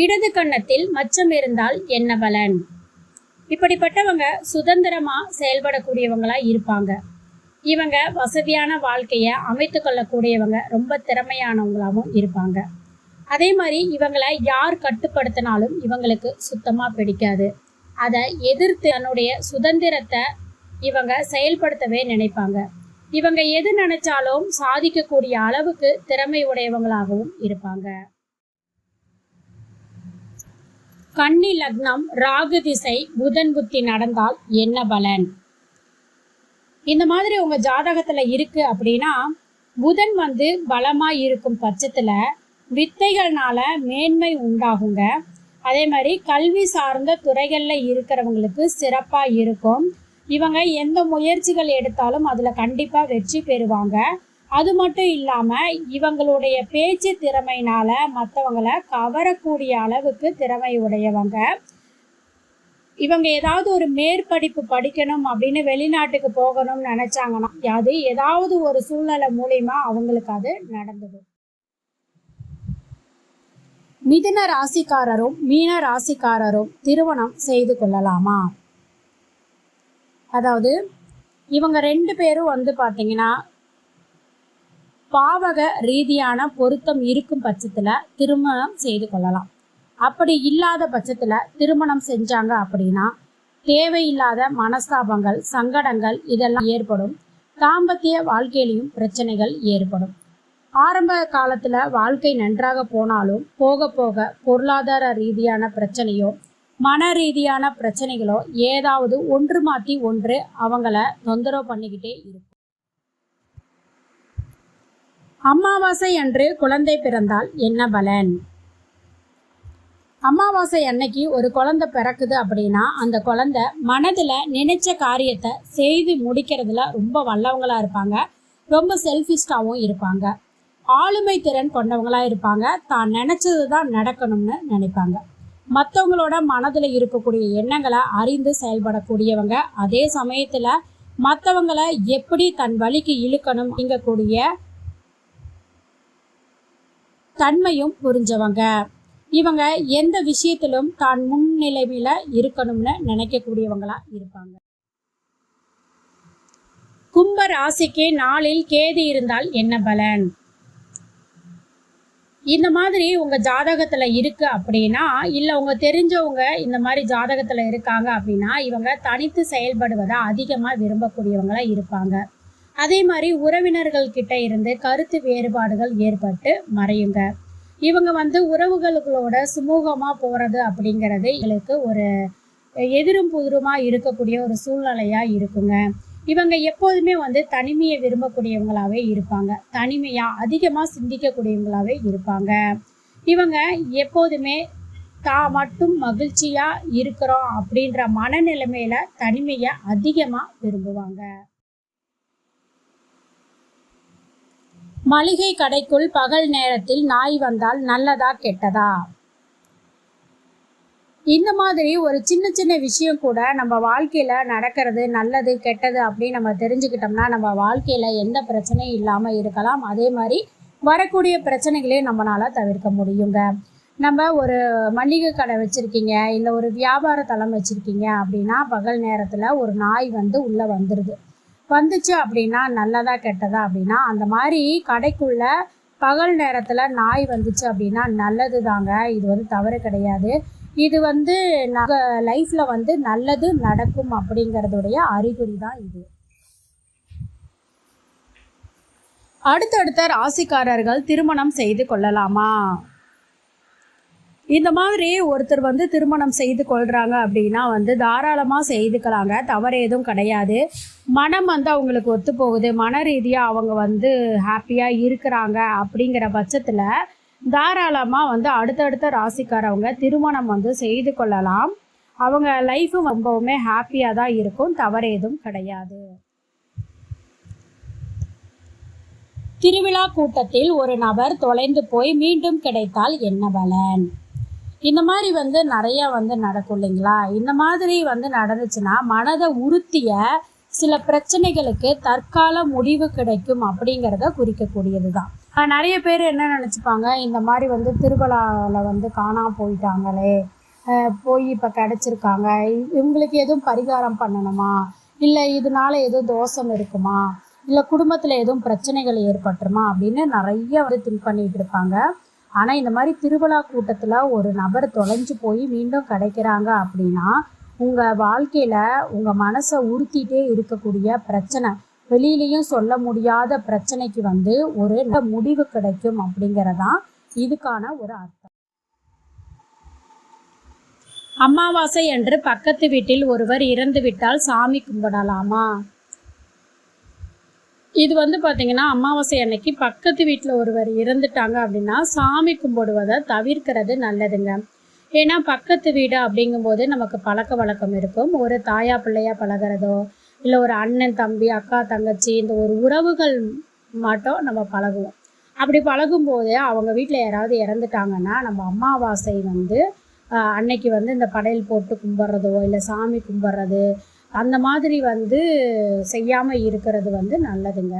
இடது கன்னத்தில் மச்சம் இருந்தால் என்ன பலன்? இப்படிப்பட்டவங்க சுதந்திரமா செயல்படக்கூடியவங்களா இருப்பாங்க. இவங்க வசதியான வாழ்க்கையை அமைத்து கொள்ளக்கூடியவங்க ரொம்ப திறமையானவங்களாகவும் இருப்பாங்க. அதே மாதிரி இவங்களை யார் கட்டுப்படுத்தினாலும் இவங்களுக்கு சுத்தமாக பிடிக்காது. அதை எதிர்த்து தன்னுடைய சுதந்திரத்தை இவங்க செயல்படுத்தவே நினைப்பாங்க. இவங்க எது நினைச்சாலும் சாதிக்கக்கூடிய அளவுக்கு திறமை உடையவங்களாகவும் இருப்பாங்க. கன்னி லக்னம் ராகு திசை புதன் புத்தி நடந்தால் என்ன பலன்? இந்த மாதிரி உங்க ஜாதகத்துல இருக்கு அப்படின்னா புதன் வந்து பலமா இருக்கும் பட்சத்துல வித்தைகள்னால மேன்மை உண்டாகுங்க. அதே மாதிரி கல்வி சார்ந்த துறைகள்ல இருக்கிறவங்களுக்கு சிறப்பா இருக்கும். இவங்க எந்த முயற்சிகள் எடுத்தாலும் அதுல கண்டிப்பா வெற்றி பெறுவாங்க. அது மட்டும் இல்லாமல் இவங்களுடைய பேச்சு திறமையினால மற்றவங்களை கவரக்கூடிய அளவுக்கு திறமை உடையவங்க. இவங்க ஏதாவது ஒரு மேற்படிப்பு படிக்கணும் அப்படின்னு வெளிநாட்டுக்கு போகணும்னு நினைச்சாங்கன்னா அது ஏதாவது ஒரு சூழ்நிலை மூலியமா அவங்களுக்கு அது நடந்தது. மிதுன ராசிக்காரரும் மீன ராசிக்காரரும் திருமணம் செய்து கொள்ளலாமா? அதாவது இவங்க ரெண்டு பேரும் வந்து பார்த்தீங்கன்னா பாவக ரீதியான பொருத்தம் இருக்கும் பட்சத்தில் திருமணம் செய்து கொள்ளலாம். அப்படி இல்லாத பட்சத்தில் திருமணம் செஞ்சாங்க அப்படின்னா தேவையில்லாத மனஸ்தாபங்கள் சங்கடங்கள் இதெல்லாம் ஏற்படும். தாம்பத்திய வாழ்க்கையிலையும் பிரச்சனைகள் ஏற்படும். ஆரம்ப காலத்தில் வாழ்க்கை நன்றாக போனாலும் போக போக பொருளாதார ரீதியான பிரச்சனையோ மன ரீதியான பிரச்சனைகளோ ஏதாவது ஒன்று மாற்றி ஒன்று அவங்கள தொந்தரவு பண்ணிக்கிட்டே இருக்கும். அமாவாசை அன்று குழந்தை பிறந்தால் என்ன பலன்? அமாவாசை அன்னைக்கு ஒரு குழந்தை பிறக்குது அப்படின்னா அந்த குழந்தை மனதில் நினைச்ச காரியத்தை செய்து முடிக்கிறதுல ரொம்ப வல்லவங்களாக இருப்பாங்க. ரொம்ப செல்ஃபிஸ்டாகவும் இருப்பாங்க. ஆளுமை திறன் கொண்டவங்களாக இருப்பாங்க. தான் நினைச்சது தான் நடக்கணும்னு நினைப்பாங்க. மற்றவங்களோட மனதில் இருக்கக்கூடிய எண்ணங்களை அறிந்து செயல்படக்கூடியவங்க. அதே சமயத்தில் மற்றவங்களை எப்படி தன் வழிக்கு இழுக்கணும்? அப்படிங்கக்கூடிய தன்மையும் புரிஞ்சவங்க. இவங்க எந்த விஷயத்திலும் தான் முன்னிலைமையில இருக்கணும்னு நினைக்கக்கூடியவங்களா இருப்பாங்க. கும்ப ராசிக்கு நாளில் கேது இருந்தால் என்ன பலன்? இந்த மாதிரி உங்க ஜாதகத்துல இருக்கு அப்படின்னா இல்ல உங்க தெரிஞ்சவங்க இந்த மாதிரி ஜாதகத்துல இருக்காங்க அப்படின்னா இவங்க தனித்து செயல்படுவதை அதிகமா விரும்பக்கூடியவங்களா இருப்பாங்க. அதே மாதிரி உறவினர்கள் கிட்ட இருந்து கருத்து வேறுபாடுகள் ஏற்பட்டு மறையுங்க. இவங்க வந்து உறவுகளுக்களோட சுமூகமா போறது அப்படிங்கிறது எங்களுக்கு ஒரு எதிரும் புதிருமாக இருக்கக்கூடிய ஒரு சூழ்நிலையா இருக்குங்க. இவங்க எப்போதுமே வந்து தனிமையை விரும்பக்கூடியவங்களாவே இருப்பாங்க. தனிமையா அதிகமா சிந்திக்கக்கூடியவங்களாவே இருப்பாங்க. இவங்க எப்போதுமே தான் மட்டும் மகிழ்ச்சியா இருக்கிறோம் அப்படின்ற மனநிலைமையில தனிமையை அதிகமா விரும்புவாங்க. மளிகை கடைக்குள் பகல் நேரத்தில் நாய் வந்தால் நல்லதா கெட்டதா? இந்த மாதிரி ஒரு சின்ன சின்ன விஷயம் கூட நம்ம வாழ்க்கையில நடக்கிறது நல்லது கெட்டது அப்படின்னு நம்ம தெரிஞ்சுக்கிட்டோம்னா நம்ம வாழ்க்கையில எந்த பிரச்சனையும் இல்லாம இருக்கலாம். அதே மாதிரி வரக்கூடிய பிரச்சனைகளையும் நம்மளால தவிர்க்க முடியுங்க. நம்ம ஒரு மளிகை கடை வச்சுருக்கீங்க இல்லை ஒரு வியாபார தளம் வச்சுருக்கீங்க அப்படின்னா பகல் நேரத்தில் ஒரு நாய் வந்து உள்ளே வந்துடுது வந்துச்சு அப்படின்னா நல்லதா கெட்டதா அப்படின்னா அந்த மாதிரி கடைக்குள்ள பகல் நேரத்தில் நாய் வந்துச்சு அப்படின்னா நல்லது தாங்க இது வந்து தவறு கிடையாது. இது வந்து நம்ம லைஃப்பில் வந்து நல்லது நடக்கும் அப்படிங்கிறதுடைய அறிகுறி தான் இது. அடுத்தடுத்த ராசிக்காரர்கள் திருமணம் செய்து கொள்ளலாமா? இந்த மாதிரி ஒருத்தர் வந்து திருமணம் செய்து கொள்கிறாங்க அப்படின்னா வந்து தாராளமாக செய்துக்கலாங்க. தவறு எதுவும் கிடையாது. மனம் வந்து அவங்களுக்கு ஒத்து போகுது. மன ரீதியாக அவங்க வந்து ஹாப்பியாக இருக்கிறாங்க அப்படிங்கிற பட்சத்தில் தாராளமாக வந்து அடுத்தடுத்த ராசிக்காரவங்க திருமணம் வந்து செய்து கொள்ளலாம். அவங்க லைஃபு ரொம்பவுமே ஹாப்பியாக தான் இருக்கும். தவறு எதுவும் கிடையாது. திருவிழா கூட்டத்தில் ஒரு நபர் தொலைந்து போய் மீண்டும் கிடைத்தால் என்ன பலன்? இந்த மாதிரி வந்து நிறைய வந்து நடக்கும் இல்லைங்களா? இந்த மாதிரி வந்து நடந்துச்சுன்னா மனதை உறுத்திய சில பிரச்சனைகளுக்கு தற்கால முடிவு கிடைக்கும் அப்படிங்கிறத குறிக்கக்கூடியது தான் நிறைய பேர் என்ன நினச்சிப்பாங்க? இந்த மாதிரி வந்து திருவிழாவில் வந்து காணாம போயிட்டாங்களே. போய் இப்போ கிடச்சிருக்காங்க. இவங்களுக்கு எதுவும் பரிகாரம் பண்ணணுமா? இல்லை இதனால எதுவும் தோஷம் இருக்குமா? இல்லை குடும்பத்தில் எதுவும் பிரச்சனைகள் ஏற்பட்டுருமா? அப்படின்னு நிறைய வந்து திங்க் பண்ணிகிட்டு இருப்பாங்க. ஆனால் இந்த மாதிரி திருவிழா கூட்டத்தில் ஒரு நபர் தொலைஞ்சு போய் மீண்டும் கிடைக்கிறாங்க அப்படின்னா உங்கள் வாழ்க்கையில் உங்கள் மனசை உறுத்திட்டே இருக்கக்கூடிய பிரச்சனை வெளியிலையும் சொல்ல முடியாத பிரச்சனைக்கு வந்து ஒரு நல்ல முடிவு கிடைக்கும் அப்படிங்கிறதான் இதுக்கான ஒரு அர்த்தம். அமாவாசை என்று பக்கத்து வீட்டில் ஒருவர் இறந்து விட்டால் சாமி கும்பிடலாமா? இது வந்து பார்த்தீங்கன்னா அமாவாசை அன்னைக்கு பக்கத்து வீட்டில் ஒருவர் இறந்துட்டாங்க அப்படின்னா சாமி கும்பிடுவதை தவிர்க்கிறது நல்லதுங்க. ஏன்னா பக்கத்து வீடு அப்படிங்கும்போது நமக்கு பழக்க வழக்கம் இருக்கும். ஒரு தாயா பிள்ளையா பழகிறதோ இல்லை ஒரு அண்ணன் தம்பி அக்கா தங்கச்சி இந்த ஒரு உறவுகள் மட்டும் நம்ம பழகுவோம். அப்படி பழகும்போது அவங்க வீட்டில் யாராவது இறந்துட்டாங்கன்னா நம்ம அமாவாசை வந்து அன்னைக்கு வந்து இந்த படையல் போட்டு கும்பிட்றதோ இல்லை சாமி கும்பிட்றது அந்த மாதிரி வந்து செய்யாமல் இருக்கிறது வந்து நல்லதுங்க.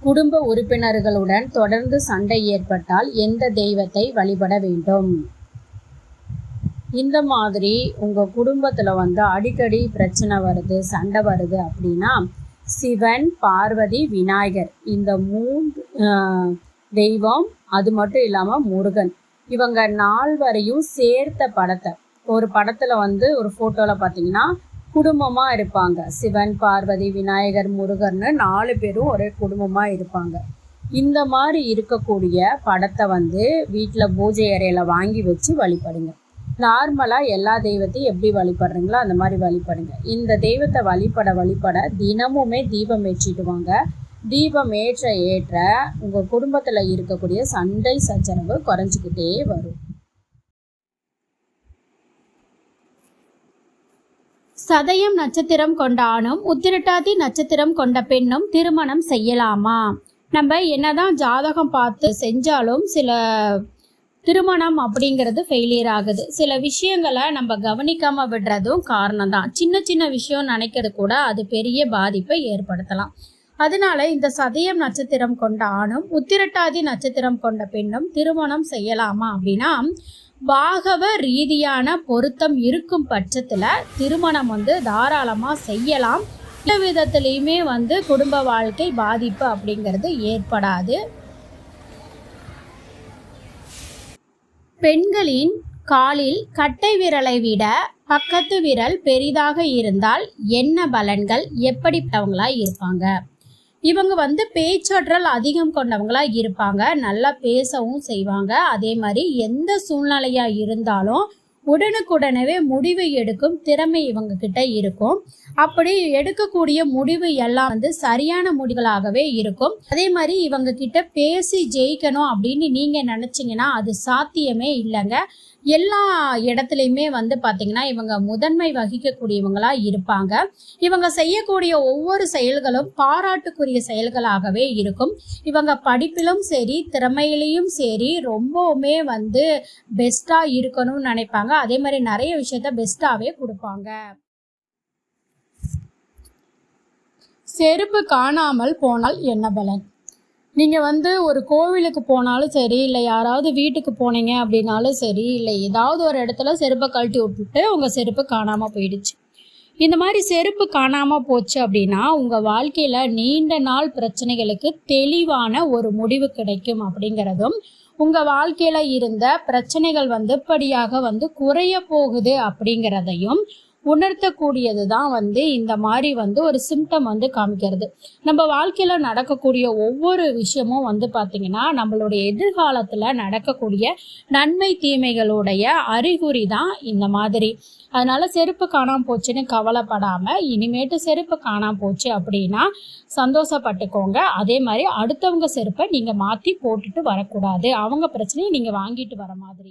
குடும்ப உறுப்பினர்களுடன் தொடர்ந்து சண்டை ஏற்பட்டால் எந்த தெய்வத்தை வழிபட வேண்டும்? இந்த மாதிரி உங்கள் குடும்பத்தில் வந்து அடிக்கடி பிரச்சனை வருது சண்டை வருது அப்படின்னா சிவன் பார்வதி விநாயகர் இந்த மூன்று ஆஹ், தெய்வம் அது மட்டும் இல்லாமல் முருகன். இவங்க நால்வரையும் சேர்த்த படத்தை. ஒரு படத்தில் வந்து ஒரு ஃபோட்டோவில் பார்த்தீங்கன்னா குடும்பமாக இருப்பாங்க. சிவன் பார்வதி விநாயகர் முருகர்னு நாலு பேரும் ஒரே குடும்பமாக இருப்பாங்க. இந்த மாதிரி இருக்கக்கூடிய படத்தை வந்து வீட்டில் பூஜை அறையில் வாங்கி வச்சு வழிபடுங்க. நார்மலாக எல்லா தெய்வத்தையும் எப்படி வழிபடுறீங்களோ அந்த மாதிரி வழிபடுங்க. இந்த தெய்வத்தை வழிபட வழிபட தினமுமே தீபம் ஏற்றிடுவாங்க. தீபம் ஏற்ற ஏற்ற உங்கள் குடும்பத்தில் இருக்கக்கூடிய சண்டை சச்சரவு குறைஞ்சிக்கிட்டே வரும். சதயம் நட்சத்திரம் கொண்ட ஆணும் உத்திரட்டாதி நட்சத்திரம் கொண்ட பெண்ணும் திருமணம் செய்யலாமா? நம்ம என்னதான் ஜாதகம் பார்த்து செஞ்சாலும் சில திருமணம் அப்படிங்கிறது ஃபெயிலியர் ஆகுது. சில விஷயங்களை நம்ம கவனிக்காம விடுறதும் காரணம் தான் சின்ன சின்ன விஷயம் நினைக்கிறது கூட அது பெரிய பாதிப்பை ஏற்படுத்தலாம். அதனால இந்த சதயம் நட்சத்திரம் கொண்ட ஆணும் உத்திரட்டாதி நட்சத்திரம் கொண்ட பெண்ணும் திருமணம் செய்யலாமா அப்படின்னா பாகவ ரீதியான பொருத்தம் இருக்கும் பட்சத்துல திருமணம் வந்து தாராளமா செய்யலாம். எந்த விதத்திலையுமே வந்து குடும்ப வாழ்க்கை பாதிப்பு அப்படிங்கிறது ஏற்படாது. பெண்களின் காலில் கட்டை விரலை விட பக்கத்து விரல் பெரிதாக இருந்தால் என்ன பலன்கள்? எப்படிப்பட்டவங்களா இருப்பாங்க? இவங்க வந்து பேச்சாற்றல் அதிகம் கொண்டவங்களா இருப்பாங்க. நல்லா பேசவும் செய்வாங்க. அதே மாதிரி எந்த சூழ்நிலையா இருந்தாலும் உடனுக்குடனவே முடிவு எடுக்கும் திறமை இவங்க கிட்ட இருக்கும். அப்படி எடுக்கக்கூடிய முடிவு எல்லாம் வந்து சரியான முடிவுகளாகவே இருக்கும். அதே மாதிரி இவங்க கிட்ட பேசி ஜெயிக்கணும் அப்படின்னு நீங்க நினைச்சீங்கன்னா அது சாத்தியமே இல்லைங்க. எல்லா இடத்துலையுமே வந்து பார்த்திங்கன்னா இவங்க முதன்மை வகிக்கக்கூடியவங்களா இருப்பாங்க. இவங்க செய்யக்கூடிய ஒவ்வொரு செயல்களும் பாராட்டுக்குரிய செயல்களாகவே இருக்கும். இவங்க படிப்பிலும் சரி திறமையிலையும் சரி ரொம்பவுமே வந்து பெஸ்டா இருக்கணும்னு நினைப்பாங்க. அதே மாதிரி நிறைய விஷயத்த பெஸ்டாவே கொடுப்பாங்க. செருப்பு காணாமல் போனால் என்ன பலன்? நீங்கள் வந்து ஒரு கோவிலுக்கு போனாலும் சரி இல்லை யாராவது வீட்டுக்கு போனீங்க அப்படின்னாலும் சரி இல்லை ஏதாவது ஒரு இடத்துல செருப்பை கழட்டி விட்டுட்டு உங்கள் செருப்பு காணாமல் போயிடுச்சு. இந்த மாதிரி செருப்பு காணாமல் போச்சு அப்படின்னா உங்கள் வாழ்க்கையில் நீண்ட நாள் பிரச்சனைகளுக்கு தெளிவான ஒரு முடிவு கிடைக்கும் அப்படிங்கிறதும் உங்கள் வாழ்க்கையில் இருந்த பிரச்சனைகள் வந்து படியாக வந்து குறைய போகுது அப்படிங்கிறதையும் உணர்த்தக்கூடியது தான் வந்து இந்த மாதிரி வந்து ஒரு சிம்டம் வந்து காமிக்கிறது. நம்ம வாழ்க்கையில் நடக்கக்கூடிய ஒவ்வொரு விஷயமும் வந்து பார்த்திங்கன்னா நம்மளுடைய எதிர்காலத்தில் நடக்கக்கூடிய நன்மை தீமைகளுடைய அறிகுறி தான் இந்த மாதிரி. அதனால செருப்பு காணாம போச்சுன்னு கவலைப்படாமல் இனிமேட்டு செருப்பு காணாம போச்சு அப்படின்னா சந்தோஷப்பட்டுக்கோங்க. அதே மாதிரி அடுத்தவங்க செருப்பை நீங்கள் மாற்றி போட்டுட்டு வரக்கூடாது. அவங்க பிரச்சனையை நீங்கள் வாங்கிட்டு வர மாதிரி.